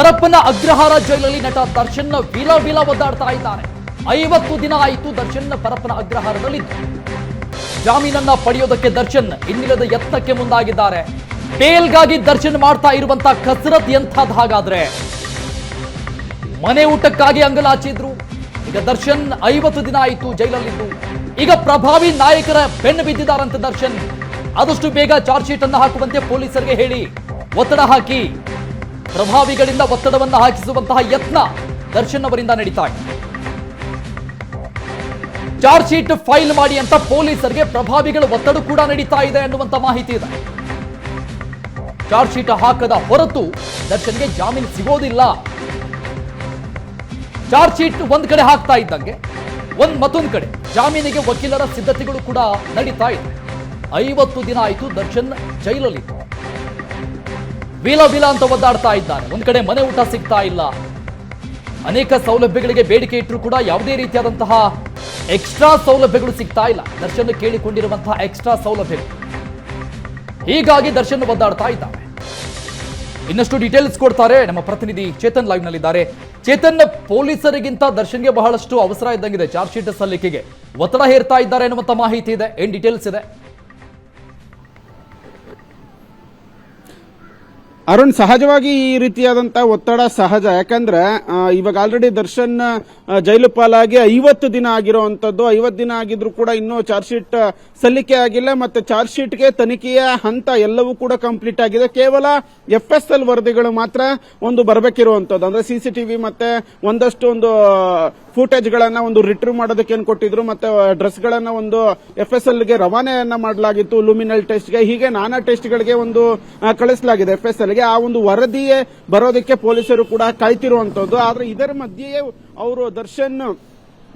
ಪರಪ್ಪನ ಅಗ್ರಹಾರ ಜೈಲಲ್ಲಿ ನಟ ದರ್ಶನ್ ವಿಲ ವಿಲ ಒದ್ದಾಡ್ತಾ ಇದ್ದಾರೆ. ಐವತ್ತು ದಿನ ಆಯಿತು ದರ್ಶನ್ ಪರಪ್ಪನ ಅಗ್ರಹಾರದಲ್ಲಿ ಜಾಮೀನನ್ನ ಪಡೆಯೋದಕ್ಕೆ ದರ್ಶನ್ ಇನ್ನಿಲ್ಲದ ಯತ್ನಕ್ಕೆ ಮುಂದಾಗಿದ್ದಾರೆ. ಬೇಲ್ಗಾಗಿ ದರ್ಶನ್ ಮಾಡ್ತಾ ಇರುವಂತ ಕಸರತ್ ಎಂಥದ್ದು ಹಾಗಾದ್ರೆ? ಮನೆ ಊಟಕ್ಕಾಗಿ ಅಂಗಲಾಚಿದ್ರು ಈಗ ದರ್ಶನ್ ಐವತ್ತು ದಿನ ಆಯಿತು ಜೈಲಲ್ಲಿದ್ದು. ಈಗ ಪ್ರಭಾವಿ ನಾಯಕರ ಬೆನ್ನು ಬಿದ್ದಿದ್ದಾರಂತೆ ದರ್ಶನ್. ಆದಷ್ಟು ಬೇಗ ಚಾರ್ಜ್ ಶೀಟ್ ಅನ್ನು ಹಾಕುವಂತೆ ಪೊಲೀಸರಿಗೆ ಹೇಳಿ ಒತ್ತಡ ಹಾಕಿ. ಪ್ರಭಾವಿಗಳಿಂದ ಒತ್ತಡವನ್ನು ಹಾಕಿಸುವಂತಹ ಯತ್ನ ದರ್ಶನ್ ಅವರಿಂದ ನಡೀತಾ ಇದೆ. ಚಾರ್ಜ್ ಶೀಟ್ ಫೈಲ್ ಮಾಡಿ ಅಂತ ಪೊಲೀಸರಿಗೆ ಪ್ರಭಾವಿಗಳ ಒತ್ತಡ ಕೂಡ ನಡೀತಾ ಇದೆ ಅನ್ನುವಂತ ಮಾಹಿತಿ ಇದೆ. ಚಾರ್ಜ್ ಶೀಟ್ ಹಾಕದ ಹೊರತು ದರ್ಶನ್ಗೆ ಜಾಮೀನು ಸಿಗೋದಿಲ್ಲ. ಚಾರ್ಜ್ ಶೀಟ್ ಒಂದ್ ಕಡೆ ಹಾಕ್ತಾ ಇದ್ದಂಗೆ, ಒಂದ್ ಮತ್ತೊಂದ್ ಕಡೆ ಜಾಮೀನಿಗೆ ವಕೀಲರ ಸಿದ್ಧತೆಗಳು ಕೂಡ ನಡೀತಾ ಇದೆ. ಐವತ್ತು ದಿನ ಆಯಿತು ದರ್ಶನ್ ಜೈಲಲ್ಲಿತ್ತು ವಿಲ ವಿಲ ಅಂತ ಒದ್ದಾಡ್ತಾ ಇದ್ದಾರೆ ಒಂದ್ ಕಡೆ ಮನೆ ಊಟ ಸಿಗ್ತಾ ಇಲ್ಲ. ಅನೇಕ ಸೌಲಭ್ಯಗಳಿಗೆ ಬೇಡಿಕೆ ಇಟ್ಟರು ಕೂಡ ಯಾವುದೇ ರೀತಿಯಾದಂತಹ ಎಕ್ಸ್ಟ್ರಾ ಸೌಲಭ್ಯಗಳು ಸಿಗ್ತಾ ಇಲ್ಲ. ದರ್ಶನ್ ಕೇಳಿಕೊಂಡಿರುವಂತಹ ಎಕ್ಸ್ಟ್ರಾ ಸೌಲಭ್ಯಗಳು. ಹೀಗಾಗಿ ದರ್ಶನ್ ಒದ್ದಾಡ್ತಾ ಇದ್ದಾರೆ ಇನ್ನಷ್ಟು ಡೀಟೇಲ್ಸ್ ಕೊಡ್ತಾರೆ ನಮ್ಮ ಪ್ರತಿನಿಧಿ ಚೇತನ್ ಲೈವ್ ನಲ್ಲಿದ್ದಾರೆ. ಚೇತನ್, ಪೊಲೀಸರಿಗಿಂತ ದರ್ಶನ್ಗೆ ಬಹಳಷ್ಟು ಅವಸರ ಇದ್ದಂಗಿದೆ. ಚಾರ್ಜ್ ಶೀಟ್ ಸಲ್ಲಿಕೆಗೆ ಒತ್ತಡ ಹೇರ್ತಾ ಇದ್ದಾರೆ ಎನ್ನುವಂತ ಮಾಹಿತಿ ಇದೆ. ಏನ್ ಡೀಟೇಲ್ಸ್ ಇದೆ? ಅರುಣ್, ಸಹಜವಾಗಿ ಈ ರೀತಿಯಾದಂತ ಒತ್ತಡ ಸಹಜ. ಯಾಕಂದ್ರೆ ಇವಾಗ ಆಲ್ರೆಡಿ ದರ್ಶನ್ ಜೈಲು ಪಾಲಾಗಿ ಐವತ್ತು ದಿನ ಆಗಿರುವಂತದ್ದು ಐವತ್ತು ದಿನ ಆಗಿದ್ರು ಕೂಡ ಇನ್ನೂ ಚಾರ್ಜ್ ಶೀಟ್ ಸಲ್ಲಿಕೆ ಆಗಿಲ್ಲ. ಮತ್ತೆ ಚಾರ್ಜ್ ಶೀಟ್ಗೆ ತನಿಖೆಯ ಹಂತ ಎಲ್ಲವೂ ಕೂಡ ಕಂಪ್ಲೀಟ್ ಆಗಿದೆ. ಕೇವಲ ಎಫ್ ಎಸ್ ಎಲ್ ವರದಿಗಳು ಮಾತ್ರ ಒಂದು ಬರಬೇಕಿರುವಂತದ್ದು ಅಂದ್ರೆ ಸಿಸಿಟಿವಿ ಮತ್ತೆ ಒಂದಷ್ಟು ಒಂದು ಫೂಟೇಜ್ ಗಳನ್ನ ಒಂದು ರಿಟ್ರೀವ್ ಮಾಡೋದಕ್ಕೆ ಏನ್ ಕೊಟ್ಟಿದ್ರು, ಮತ್ತೆ ಡ್ರೆಸ್ ಗಳನ್ನ ಒಂದು ಎಫ್ ಎಸ್ ಎಲ್ಗೆ ರವಾನೆಯನ್ನ ಮಾಡಲಾಗಿತ್ತು ಲುಮಿನಲ್ ಟೆಸ್ಟ್ಗೆ ಹೀಗೆ ನಾನಾ ಟೆಸ್ಟ್ ಗಳಿಗೆ ಒಂದು ಕಳಿಸಲಾಗಿದೆ ಎಫ್ ಎಸ್ ಎಲ್ಗೆ ಆ ಒಂದು ವರದಿಯೇ ಬರೋದಕ್ಕೆ ಪೊಲೀಸರು ಕೂಡ ಕಾಯ್ತಿರುವಂತದ್ದು. ಆದ್ರೆ ಇದರ ಮಧ್ಯೆಯೇ ಅವರು ದರ್ಶನ್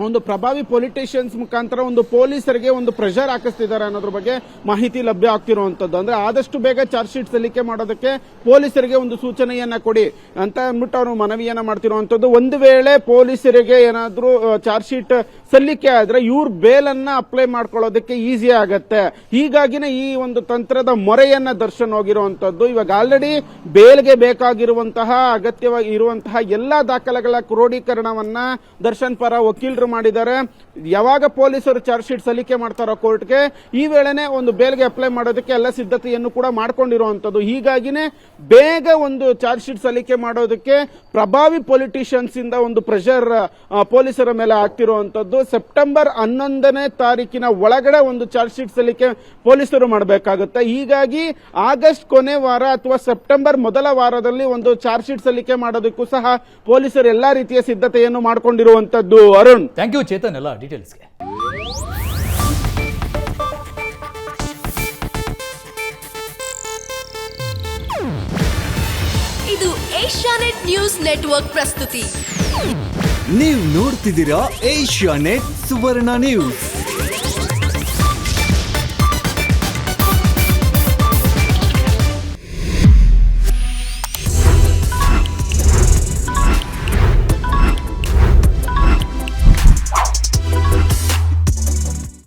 ಒಂದು ಪ್ರಭಾವಿ ಪೊಲಿಟಿಷಿಯನ್ಸ್ ಮುಖಾಂತರ ಒಂದು ಪೊಲೀಸರಿಗೆ ಒಂದು ಪ್ರೆಷರ್ ಹಾಕಿಸ್ತಿದ್ದಾರೆ ಅನ್ನೋದ್ರ ಬಗ್ಗೆ ಮಾಹಿತಿ ಲಭ್ಯ ಆಗ್ತಿರುವಂತದ್ದು. ಅಂದ್ರೆ ಆದಷ್ಟು ಬೇಗ ಚಾರ್ಜ್ ಶೀಟ್ ಸಲ್ಲಿಕೆ ಮಾಡೋದಕ್ಕೆ ಪೊಲೀಸರಿಗೆ ಒಂದು ಸೂಚನೆಯನ್ನ ಕೊಡಿ ಅಂತ ಅಂದ್ಬಿಟ್ಟು ಅವರು ಮನವಿಯನ್ನ ಮಾಡ್ತಿರುವಂತದ್ದು. ಒಂದು ವೇಳೆ ಪೊಲೀಸರಿಗೆ ಏನಾದ್ರೂ ಚಾರ್ಜ್ ಶೀಟ್ ಸಲ್ಲಿಕೆ ಆದ್ರೆ ಇವ್ರ ಬೇಲನ್ನ ಅಪ್ಲೈ ಮಾಡ್ಕೊಳ್ಳೋದಕ್ಕೆ ಈಸಿ ಆಗತ್ತೆ. ಹೀಗಾಗಿನೇ ಈ ಒಂದು ತಂತ್ರದ ಮೊರೆಯನ್ನ ದರ್ಶನ್ ಹೋಗಿರುವಂತದ್ದು. ಇವಾಗ ಆಲ್ರೆಡಿ ಬೇಲ್ಗೆ ಬೇಕಾಗಿರುವಂತಹ, ಅಗತ್ಯವಾಗಿ ಇರುವಂತಹ ಎಲ್ಲಾ ದಾಖಲೆಗಳ ಕ್ರೋಢೀಕರಣವನ್ನ ದರ್ಶನ್ ಪರ ವಕೀಲರು ಮಾಡಿದ್ದಾರೆ? ಯಾವಾಗ ಪೊಲೀಸರು ಚಾರ್ಜ್ ಶೀಟ್ ಸಲ್ಲಿಕೆ ಮಾಡ್ತಾರೋ ಕೋರ್ಟ್ಗೆ, ಈ ವೇಳೆನೆ ಒಂದು ಬೇಲ್ಗೆ ಅಪ್ಲೈ ಮಾಡೋದಕ್ಕೆ ಎಲ್ಲ ಸಿದ್ಧತೆಯನ್ನು ಕೂಡ ಮಾಡ್ಕೊಂಡಿರುವಂಥದ್ದು. ಹೀಗಾಗಿನೇ ಬೇಗ ಒಂದು ಚಾರ್ಜ್ ಶೀಟ್ ಸಲ್ಲಿಕೆ ಮಾಡೋದಕ್ಕೆ ಪ್ರಭಾವಿ ಪೊಲಿಟಿಷಿಯನ್ಸ್ ಇಂದ ಒಂದು ಪ್ರೆಷರ್ ಪೊಲೀಸರ ಮೇಲೆ ಆಗ್ತಿರುವಂಥದ್ದು. ಸೆಪ್ಟೆಂಬರ್ ಹನ್ನೊಂದನೇ ತಾರೀಕಿನ ಒಳಗಡೆ ಒಂದು ಚಾರ್ಜ್ ಶೀಟ್ ಸಲ್ಲಿಕೆ ಪೊಲೀಸರು ಮಾಡಬೇಕಾಗುತ್ತೆ. ಹೀಗಾಗಿ ಆಗಸ್ಟ್ ಕೊನೆ ವಾರ ಅಥವಾ ಸೆಪ್ಟೆಂಬರ್ ಮೊದಲ ವಾರದಲ್ಲಿ ಒಂದು ಚಾರ್ಜ್ ಶೀಟ್ ಸಲ್ಲಿಕೆ ಮಾಡೋದಕ್ಕೂ ಸಹ ಪೊಲೀಸರು ಎಲ್ಲಾ ರೀತಿಯ ಸಿದ್ಧತೆಯನ್ನು ಮಾಡಿಕೊಂಡಿರುವಂತದ್ದು ಅರುಣ್ ಥ್ಯಾಂಕ್ ಯು ಚೇತನ್ ಎಲ್ಲ ಡೀಟೇಲ್ಸ್ಗೆ ಇದು ಏಷ್ಯಾನೆಟ್ ನ್ಯೂಸ್ ನೆಟ್ವರ್ಕ್ ಪ್ರಸ್ತುತಿ. ನೀವು ನೋಡ್ತಿದ್ದೀರಾ ಏಷ್ಯಾ ನೆಟ್ ಸುವರ್ಣ ನ್ಯೂಸ್.